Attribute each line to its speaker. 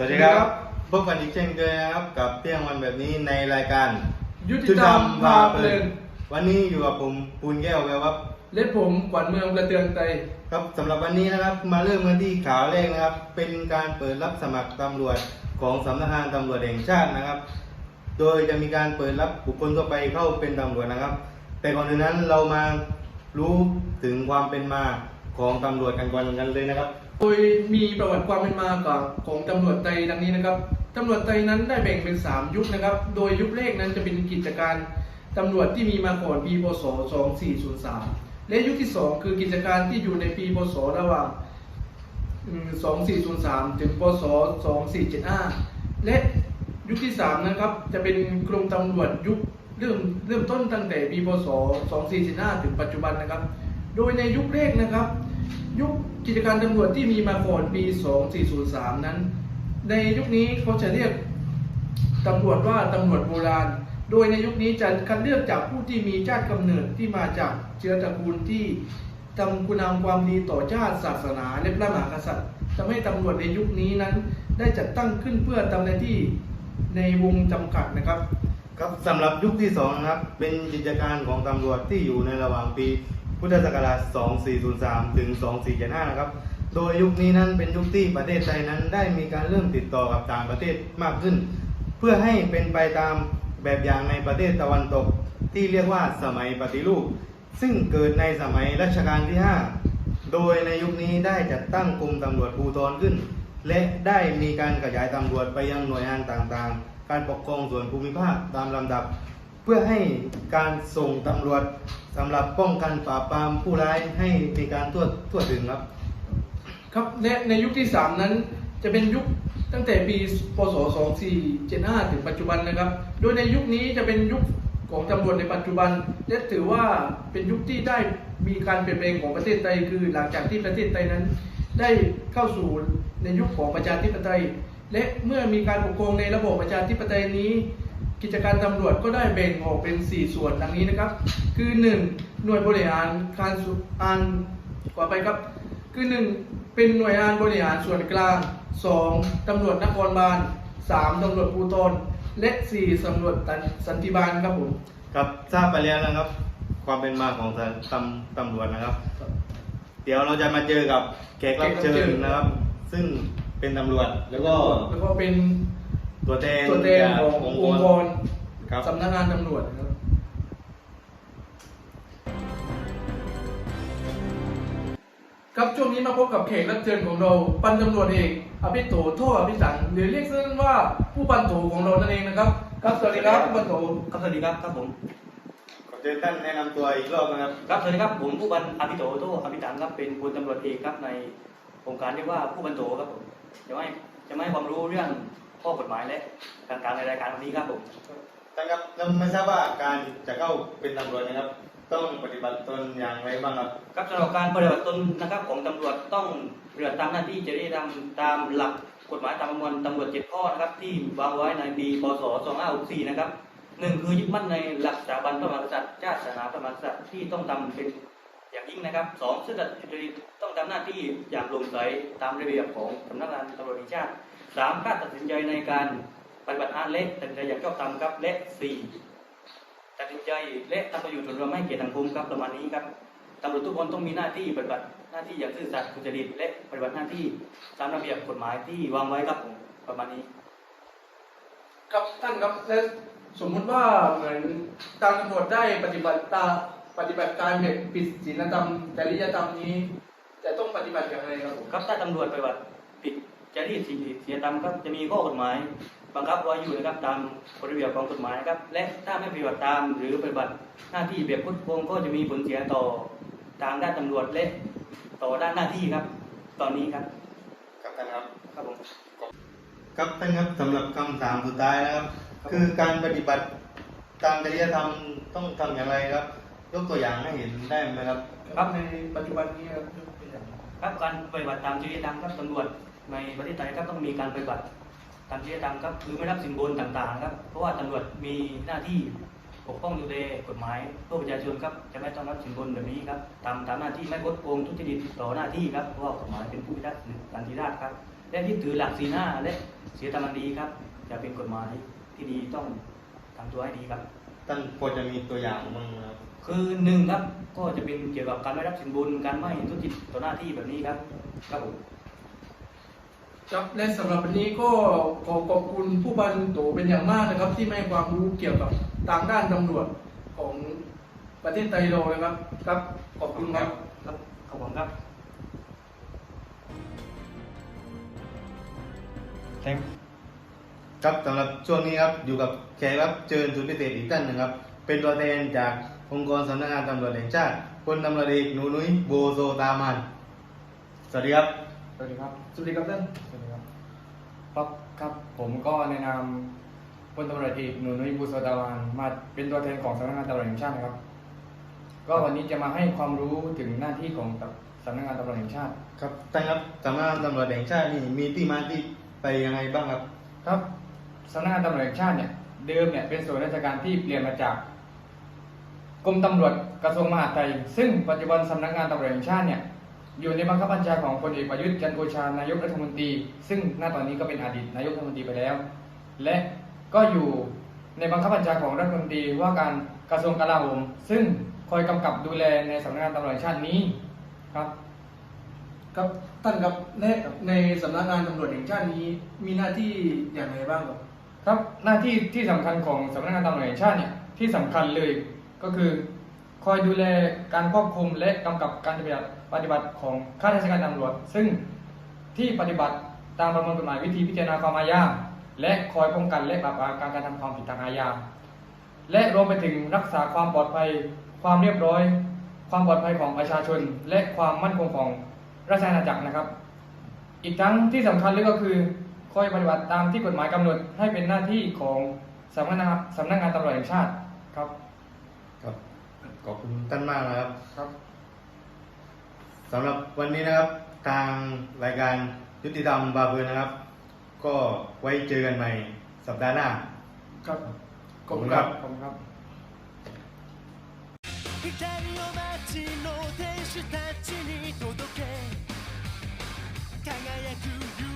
Speaker 1: สวัสดีครับพบกันอีกเช่นเคยนะครับกับเที่ยงวันแบบนี้ในรายการ
Speaker 2: ยุติธรรมพาเพลิน
Speaker 1: วันนี้อยู่กับผมปูนแก้วแววครับ
Speaker 2: และผมขวัญเมืองประเตืองใจ
Speaker 1: ครับสำหรับวันนี้นะครับมาเริ่มกันที่ข่าวแรกนะครับ เป็นการเปิดรับสมัครตำรวจของสำนักงานตำรวจแห่งชาตินะครับ โดยจะมีการเปิดรับบุคคลทั่วไปเข้าเป็นตำรวจนะครับ แต่ก่อนอื่นนั้นเรามารู้ถึงความเป็นมา ของตำรวจกันก่อนกันเลยนะครับ
Speaker 2: โดยมีประวัติความเป็นมากับของตำรวจไทยดังนี้นะครับตำรวจไทยนั้นได้แบ่งเป็น 3 ยุคนะครับ โดยยุคแรกนั้นจะเป็นกิจการตำรวจที่มีมาก่อนปีพศ 2403 และยุคที่ 2 คือกิจการที่อยู่ในปีพศระหว่าง 2403 ถึงพศ 2475 และยุคที่ 3 นะครับ จะเป็นกรมตำรวจยุคเริ่มเริ่มต้นตั้งแต่ปีพศ 2475ถึงปัจจุบันนะครับ โดยในยุคแรกนะครับ ยุคกิจการตำรวจที่มีมาก่อนปี 2403 นั้น ในยุคนี้เขาจะเรียกตำรวจว่าตำรวจโบราณ โดยในยุคนี้จะคัดเลือกจากผู้ที่มีชาติกำเนิดที่มาจากเชื้อตระกูลที่ทำคุณงามความดีต่อชาติศาสนาและพระมหากษัตริย์ทำให้ตำรวจในยุคนี้นั้น ได้จัดตั้งขึ้นเพื่อทำหน้าที่ในวงจำกัดนะครับ
Speaker 1: ครับสำหรับยุคที่สองนะครับเป็นกิจการของตำรวจที่อยู่ในระหว่างปี พุทธศักราช 2403 ถึง 2475 นะครับ โดยยุคนี้นั้นเป็นยุคที่ประเทศไทยนั้นได้มีการเริ่มติดต่อกับต่างประเทศมากขึ้น เพื่อให้เป็นไปตามแบบอย่างในประเทศตะวันตก ที่เรียกว่าสมัยปฏิรูป ซึ่งเกิดในสมัยรัชกาลที่ 5 โดยในยุคนี้ได้จัดตั้งกรมตำรวจภูธรขึ้น และได้มีการขยายตำรวจไปยังหน่วยงานต่างๆ การปกครองส่วนภูมิภาคตามลำดับ เพื่อให้การส่งตำรวจสำหรับป้องกันปราบปรามผู้ร้ายให้มีการทั่วทั่วถึงครับ
Speaker 2: ครับและในยุคที่ 3 นั้นจะเป็นยุคตั้งแต่ปีพศ 2475 ถึงปัจจุบันนะครับ โดยในยุคนี้จะเป็นยุคของตำรวจในปัจจุบัน และถือว่าเป็นยุคที่ได้มีการเปลี่ยนแปลงของประเทศไทยคือ หลังจากที่ประเทศไทยนั้น ได้เข้าสู่ในยุคของประชาธิปไตย และเมื่อมีการปกครองในระบบประชาธิปไตยนี้ กิจการตำรวจก็ได้แบ่งออกเป็น 4 ส่วนดังนี้นะครับ คือ 1. หน่วยบริหารการสุอ่านต่อไปครับ คือ 1. เป็นหน่วยงานบริหารส่วนกลาง 2. ตำรวจนครบาล 3. ตำรวจภูธรและ 4. ตำรวจสันติบาลครับผม
Speaker 1: ครับทราบไปแล้วนะครับ ความเป็นมาของตำตำรวจนะครับ เดี๋ยวเราจะมาเจอกับแขกรับเชิญนะครับ ซึ่งเป็นตำรวจแล้วก็
Speaker 2: แล้วก็เป็น
Speaker 1: ตัวแทน
Speaker 2: ตัวแทนของ
Speaker 1: จาก
Speaker 2: องค์กร
Speaker 1: ครับ
Speaker 2: สำนักงานตำรวจนะครับครับช่วงนี้มาพบกับแขกรับเชิญของเราพันตำรวจเอกอภิโตโทษอภิสันหรือเรียกสั้นว่าผู้พันโถของเรานั่นเองนะครับครับสวัสดีครับผู้พันโถ
Speaker 3: ครับสวัสดีครับครับผม
Speaker 1: ขอเชิญท่านแนะนำตัวอีกรอบนะครับ
Speaker 3: ครับสวัสดีครับผมผู้บันอภิโตโตอภิตังครับเป็นพลตำรวจเอกครับในโครงการเรียกว่าผู้บันโตครับผมจะให้จะไม่ให้ความรู้เรื่อง ข้อกฎหมายและต่างๆในรายการวันนี้ครับผม
Speaker 1: ท่านครับเราไม่ทราบว่าการจะเข้าเป็นตำรวจนะครับ ต้องปฏิบัติตนอย่างไรบ้างครับ
Speaker 3: ครับสำหรับการปฏิบัติตนนะครับของตำรวจต้องปฏิบัติตามหน้าที่จริยธรรมตามหลักกฎหมายตามประมวลตำรวจเจ็ดข้อนะครับที่วางไว้ในปีพศ2564นะครับหนึ่งคือยึดมั่นในหลักสถาบันพระมหากษัตริย์ชาติศาสนาพระมหากษัตริย์ที่ต้องทำเป็น อย่างยิ่งนะครับสองซื่อสัตย์สุจริตต้องทำหน้าที่อย่างโปร่งใสตามระเบียบของสำนักงานตำรวจแห่งชาติสามกล้าตัดสินใจในการปฏิบัติงานและตัดสินใจอย่างชอบธรรมครับและสี่ตัดสินใจและทำประโยชน์ส่วนรวมให้แก่สังคมครับประมาณนี้ครับตำรวจทุกคนต้องมีหน้าที่ปฏิบัติหน้าที่อย่างซื่อสัตย์สุจริตและปฏิบัติหน้าที่ตามระเบียบกฎหมายที่วางไว้ครับผมประมาณนี้
Speaker 2: ครับท่านครับและสมมุติว่าเหมือนทางตำรวจได้ปฏิบัติตาม ปฏิบัติการแบบผิดศีลธรรมจริยธรรมนี้ จะต้องปฏิบัติอย่างไรครับผม
Speaker 3: ครับถ้าตำรวจปฏิบัติผิดจริยธรรมเสียธรรมครับจะมีข้อกฎหมายบังคับไว้อยู่นะครับตามกฎระเบียบของกฎหมายนะครับ และถ้าไม่ปฏิบัติตามหรือปฏิบัติหน้าที่แบบคดโกงก็จะมีผลเสียต่อทางด้านตำรวจและต่อด้านหน้าที่ครับ ตอนนี้ครับ
Speaker 1: ครับท่านครับ
Speaker 3: ครับผม
Speaker 1: ครับท่านครับสำหรับคำถามสุดท้ายนะครับ คือการปฏิบัติตามจริยธรรมต้องทำอย่างไรครับ ยกตัวอย่างให้เห็นได้ไหมครับ
Speaker 2: ครับในปัจจุบันนี้ครับยกตัวอย่าง
Speaker 3: ครับการปฏิบัติตามจริยธรรมครับตำรวจในประเทศไทยครับต้องมีการปฏิบัติตามจริยธรรมครับคือไม่รับสินบนต่างๆครับ เพราะว่าตำรวจมีหน้าที่ปกป้องดูแลกฎหมายเพื่อประชาชนครับจะไม่ต้องรับสินบนแบบนี้ครับตามตามหน้าที่ไม่คดโกงทุจริตต่อหน้าที่ครับเพราะว่ากฎหมายเป็นผู้พิทักษ์สันติราษฎร์ครับ และที่ถือหลักศีลห้าและเสียธรรมันดีครับจะเป็นกฎหมายที่ดีต้องทำตัวให้ดีครับ
Speaker 1: ท่านพอจะมีตัวอย่างบ้างไหมครับ
Speaker 3: คือหนึ่งครับก็จะเป็นเกี่ยวกับการไม่รับสินบนการไม่ทุจริตต่อหน้าที่แบบนี้ครับครับผม
Speaker 2: ครับและสำหรับวันนี้ก็ขอขอบคุณผู้บันโตเป็นอย่างมากนะครับ ที่ให้ความรู้เกี่ยวกับทางด้านตำรวจของประเทศไทยเรานะครับครับขอบคุณครับ
Speaker 3: ครับขอบคุณครับ
Speaker 1: ครับสำหรับช่วงนี้ครับอยู่กับแขกรับเชิญสุดพิเศษอีกท่านหนึ่งครับ เป็นตัวแทนจาก องค์กรสำนักงานตำรวจแห่งชาติพลตำรวจเอกหนูนุ้ยโบโซตามันสวัสดีครับ
Speaker 4: สวัสดีครับ
Speaker 2: สวัสดีครับท่าน
Speaker 4: สวัสดีครับ ครับครับผมก็ในนามพลตำรวจเอกหนูนุ้ยบุษตาวานมาเป็นตัวแทนของสำนักงานตำรวจแห่งชาตินะครับ ก็วันนี้จะมาให้ความรู้ถึงหน้าที่ของสำนักงานตำรวจแห่งชาติ
Speaker 1: ครับท่านครับสำนักงานตำรวจแห่งชาตินี่มีที่มาที่ไปยังไงบ้างครับ
Speaker 4: ครับสำนักงานตำรวจแห่งชาติเนี่ยเดิมเนี่ยเป็นส่วนราชการที่เปลี่ยนมาจาก กรมตำรวจกระทรวงมหาดไทย ซึ่งปัจจุบันสำนักงานตำรวจแห่งชาติเนี่ยอยู่ในบังคับบัญชาของพลเอกประยุทธ์จันทร์โอชานายกรัฐมนตรี ซึ่งณตอนนี้ก็เป็นอดีตนายกรัฐมนตรีไปแล้ว และก็อยู่ในบังคับบัญชาของรัฐมนตรีว่าการกระทรวงกลาโหมซึ่งคอยกำกับดูแลในสำนักงานตำรวจแห่งชาตินี้ครับ
Speaker 2: ครับท่านครับและในสำนักงานตำรวจแห่งชาตินี้มีหน้าที่อย่างไรบ้างครับ
Speaker 4: ครับหน้าที่ที่สำคัญของสำนักงานตำรวจแห่งชาติเนี่ยที่สำคัญเลย ก็คือคอยดูแลการควบคุมและกำกับการปฏิบัติปฏิบัติของข้าราชการตำรวจ ซึ่งที่ปฏิบัติตามประมวลกฎหมายวิธีพิจารณาความอาญาและคอยป้องกันและปราบปรามการกระทำความผิดทางอาญาและรวมไปถึงรักษาความปลอดภัย ความเรียบร้อย ความปลอดภัยของประชาชน และความมั่นคงของราชอาณาจักรนะครับ อีกทั้งที่สำคัญเลยก็คือคอยปฏิบัติตามที่กฎหมายกำหนดให้เป็นหน้าที่ของสำนักงานสำนักงานตำรวจแห่งชาติครับ
Speaker 1: ครับขอบคุณท่านมากนะครับ
Speaker 4: ครับ
Speaker 1: สำหรับวันนี้นะครับทางรายการยุติธรรมบาเบือนะครับ ก็ไว้เจอกันใหม่สัปดาห์หน้า
Speaker 2: ครับ
Speaker 1: ขอบคุณครับ
Speaker 4: ขอบคุณครับ
Speaker 5: 光を街の天使たちに届け輝く